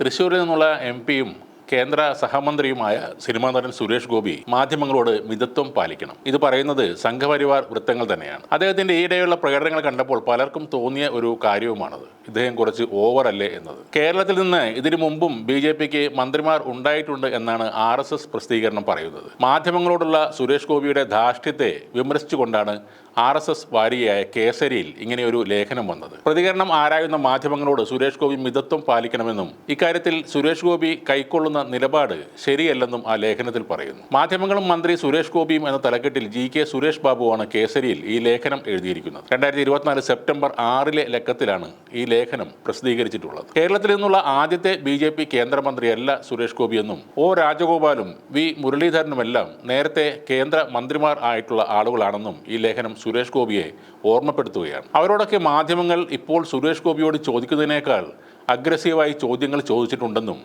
തൃശ്ശൂരിൽ നിന്നുള്ള എം പിയും കേന്ദ്ര സഹമന്ത്രിയുമായ സിനിമാ നടൻ സുരേഷ് ഗോപി മാധ്യമങ്ങളോട് മിതത്വം പാലിക്കണം. ഇത് പറയുന്നത് സംഘപരിവാർ വൃത്തങ്ങൾ തന്നെയാണ്. അദ്ദേഹത്തിന്റെ ഈയിടെയുള്ള പ്രകടനങ്ങൾ കണ്ടപ്പോൾ പലർക്കും തോന്നിയ ഒരു കാര്യവുമാണത്. ഇദ്ദേഹം കുറച്ച് ഓവർ അല്ലേ എന്നത്. കേരളത്തിൽ നിന്ന് ഇതിനു മുമ്പും ബി ജെ പിക്ക് മന്ത്രിമാർ ഉണ്ടായിട്ടുണ്ട് എന്നാണ് ആർ എസ് എസ് പ്രസിദ്ധീകരണം പറയുന്നത്. മാധ്യമങ്ങളോടുള്ള സുരേഷ് ഗോപിയുടെ ധാർഷ്ട്യത്തെ വിമർശിച്ചുകൊണ്ടാണ് ആർ എസ് എസ് വാരികയായ കേസരിയിൽ ഇങ്ങനെയൊരു ലേഖനം വന്നത്. പ്രതികരണം ആരായുന്ന മാധ്യമങ്ങളോട് സുരേഷ് ഗോപി മിതത്വം പാലിക്കണമെന്നും ഇക്കാര്യത്തിൽ സുരേഷ് ഗോപി കൈക്കൊള്ളുന്ന നിലപാട് ശരിയല്ലെന്നും ആ ലേഖനത്തിൽ പറയുന്നു. മാധ്യമങ്ങളും മന്ത്രി സുരേഷ് ഗോപിയും എന്ന തലക്കെട്ടിൽ ജി കെ സുരേഷ് ബാബുവാണ് കേസരിയിൽ ഈ ലേഖനം എഴുതിയിരിക്കുന്നത്. രണ്ടായിരത്തി ഇരുപത്തിനാല് സെപ്റ്റംബർ ആറിലെ ലക്കത്തിലാണ് ഈ ലേഖനം പ്രസിദ്ധീകരിച്ചിട്ടുള്ളത്. കേരളത്തിൽ നിന്നുള്ള ആദ്യത്തെ ബി ജെ പി കേന്ദ്രമന്ത്രിയല്ല സുരേഷ് ഗോപിയെന്നും ഒ രാജഗോപാലും വി മുരളീധരനുമെല്ലാം നേരത്തെ കേന്ദ്ര മന്ത്രിമാർ ആയിട്ടുള്ള ആളുകളാണെന്നും ഈ ലേഖനം സുരേഷ് ഗോപിയെ ഓർമ്മപ്പെടുത്തുകയാണ്. അവരോടൊക്കെ മാധ്യമങ്ങൾ ഇപ്പോൾ സുരേഷ് ഗോപിയോട് ചോദിക്കുന്നതിനേക്കാൾ അഗ്രസീവായി ചോദ്യങ്ങൾ ചോദിച്ചിട്ടുണ്ടെന്നും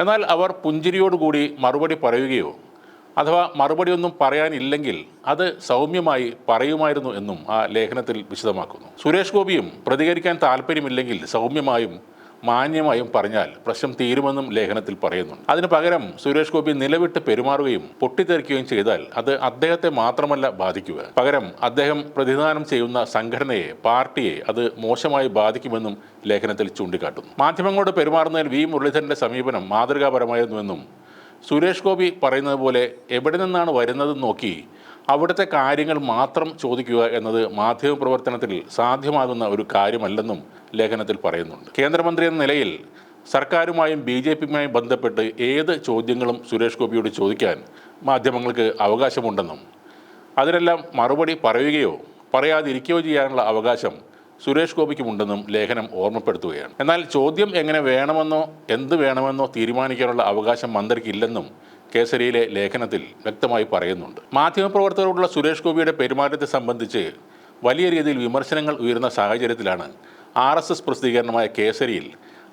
എന്നാൽ അവർ പുഞ്ചിരിയോടുകൂടി മറുപടി പറയുകയോ അഥവാ മറുപടിയൊന്നും പറയാനില്ലെങ്കിൽ അത് സൗമ്യമായി പറയുമായിരുന്നു എന്നും ആ ലേഖനത്തിൽ വിശദമാക്കുന്നു. സുരേഷ് ഗോപിയും പ്രതികരിക്കാൻ താല്പര്യമില്ലെങ്കിൽ സൗമ്യമായും മാന്യമായും പറഞ്ഞാൽ പ്രശ്നം തീരുമെന്നും ലേഖനത്തിൽ പറയുന്നുണ്ട്. അതിന് പകരം സുരേഷ് ഗോപി നിലവിട്ട് പെരുമാറുകയും പൊട്ടിത്തെറിക്കുകയും ചെയ്താൽ അത് അദ്ദേഹത്തെ മാത്രമല്ല ബാധിക്കുക. പകരം അദ്ദേഹം പ്രതിദാനം ചെയ്യുന്ന സംഘടനയെ പാർട്ടിയെ അത് മോശമായി ബാധിക്കുമെന്നും ലേഖനത്തിൽ ചൂണ്ടിക്കാട്ടുന്നു. മാധ്യമങ്ങളോട് പെരുമാറുന്നതിൽ വി. മുരളീധരന്റെ സമീപനം മാതൃകാപരമായിരുന്നുവെന്നും സുരേഷ് ഗോപി പറയുന്നത് പോലെ എവിടെ നിന്നാണ് വരുന്നത് നോക്കി അവിടുത്തെ കാര്യങ്ങൾ മാത്രം ചോദിക്കുക എന്നത് മാധ്യമ പ്രവർത്തനത്തിൽ സാധ്യമാകുന്ന ഒരു കാര്യമല്ലെന്നും ലേഖനത്തിൽ പറയുന്നുണ്ട്. കേന്ദ്രമന്ത്രി എന്ന നിലയിൽ സർക്കാരുമായും ബി ജെ പിയുമായും ബന്ധപ്പെട്ട് ഏത് ചോദ്യങ്ങളും സുരേഷ് ഗോപിയോട് ചോദിക്കാൻ മാധ്യമങ്ങൾക്ക് അവകാശമുണ്ടെന്നും അതിനെല്ലാം മറുപടി പറയുകയോ പറയാതിരിക്കുകയോ ചെയ്യാനുള്ള അവകാശം സുരേഷ് ഗോപിക്കുമുണ്ടെന്നും ലേഖനം ഓർമ്മപ്പെടുത്തുകയാണ്. എന്നാൽ ചോദ്യം എങ്ങനെ വേണമെന്നോ എന്ത് വേണമെന്നോ തീരുമാനിക്കാനുള്ള അവകാശം മന്ത്രിക്കില്ലെന്നും കേസരിയിലെ ലേഖനത്തിൽ വ്യക്തമായി പറയുന്നുണ്ട്. മാധ്യമപ്രവർത്തകരോടുള്ള സുരേഷ് ഗോപിയുടെ പെരുമാറ്റത്തെ സംബന്ധിച്ച് വലിയ രീതിയിൽ വിമർശനങ്ങൾ ഉയർന്ന സാഹചര്യത്തിലാണ് ആർ എസ് എസ് പ്രസിദ്ധീകരണമായ കേസരിയിൽ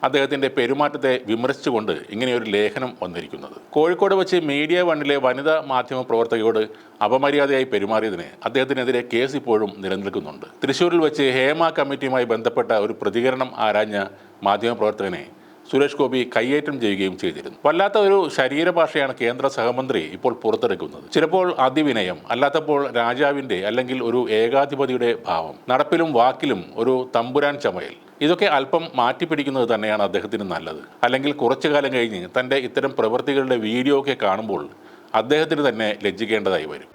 അദ്ദേഹത്തിന്റെ പെരുമാറ്റത്തെ വിമർശിച്ചുകൊണ്ട് ഇങ്ങനെയൊരു ലേഖനം വന്നിരിക്കുന്നത്. കോഴിക്കോട് വെച്ച് മീഡിയ വണ്ണിലെ വനിതാ മാധ്യമ പ്രവർത്തകയോട് അപമര്യാദയായി പെരുമാറിയതിന് അദ്ദേഹത്തിനെതിരെ കേസ് ഇപ്പോഴും നിലനിൽക്കുന്നുണ്ട്. തൃശ്ശൂരിൽ വെച്ച് ഹേമ കമ്മിറ്റിയുമായി ബന്ധപ്പെട്ട ഒരു പ്രതികരണം ആരാഞ്ഞ മാധ്യമപ്രവർത്തകനെ സുരേഷ് ഗോപി കയ്യേറ്റം ചെയ്യുകയും ചെയ്തിരുന്നു. വല്ലാത്ത ഒരു ശരീരഭാഷയാണ് കേന്ദ്ര സഹമന്ത്രി ഇപ്പോൾ പുറത്തെടുക്കുന്നത് ചിലപ്പോൾ അതിവിനയം അല്ലാത്തപ്പോൾ രാജാവിന്റെ അല്ലെങ്കിൽ ഒരു ഏകാധിപതിയുടെ ഭാവം നടപ്പിലും വാക്കിലും ഒരു തമ്പുരാൻ ചമയൽ. ഇതൊക്കെ അല്പം മാറ്റിപ്പിടിക്കുന്നത് തന്നെയാണ് അദ്ദേഹത്തിന് നല്ലത്. അല്ലെങ്കിൽ കുറച്ചു കാലം കഴിഞ്ഞ് തന്റെ ഇത്തരം പ്രവൃത്തികളുടെ വീഡിയോ ഒക്കെ കാണുമ്പോൾ അദ്ദേഹത്തിന് തന്നെ ലജ്ജിക്കേണ്ടതായി വരും.